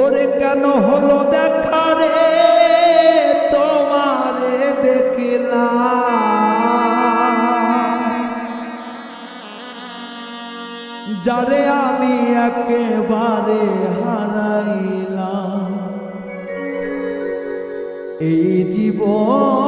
ওরে কেন হলো দেখা রে? তোমারে দেখিলা যারে আমি একেবারে হারাইলাম। এই জীবন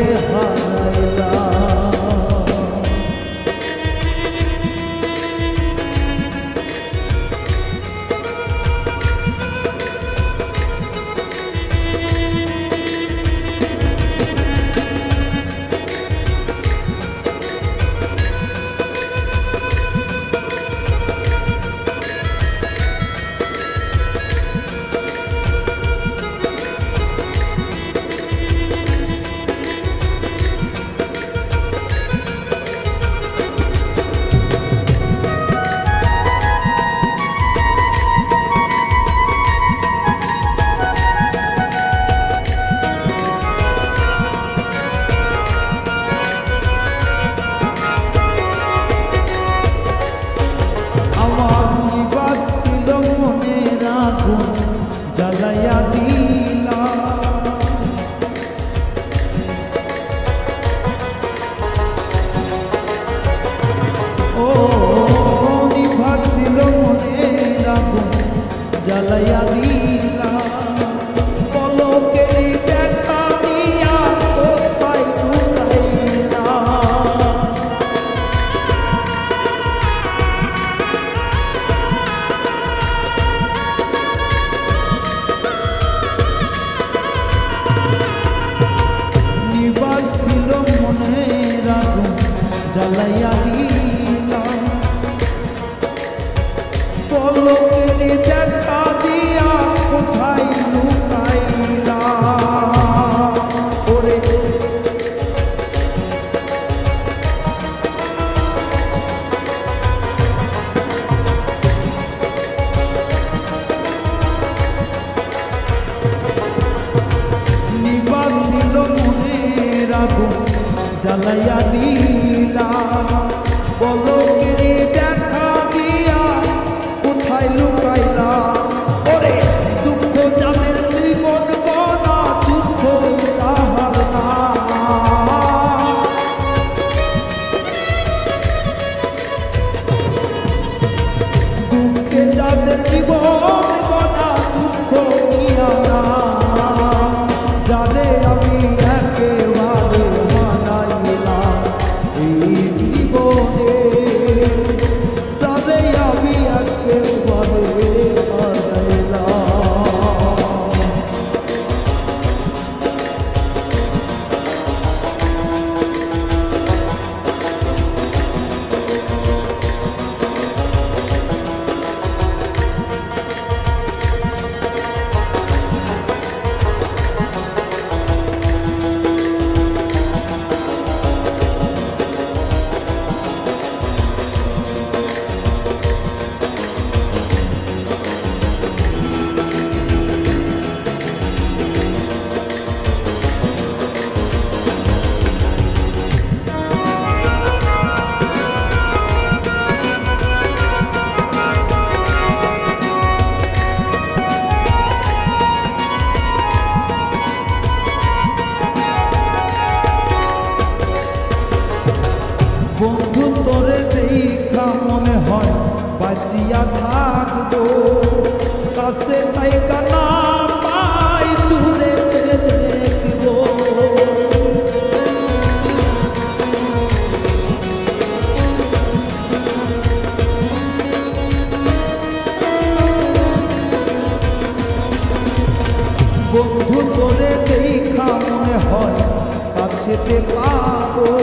عليها জীবন। যারে আমি একেবারে হারাইলাম বাঁচিয়া থাকব। কাছে তাই কানা পাই দূরে দেখব। বন্ধু তোরে দেখা মনে হয়, কাছেতে পাবো।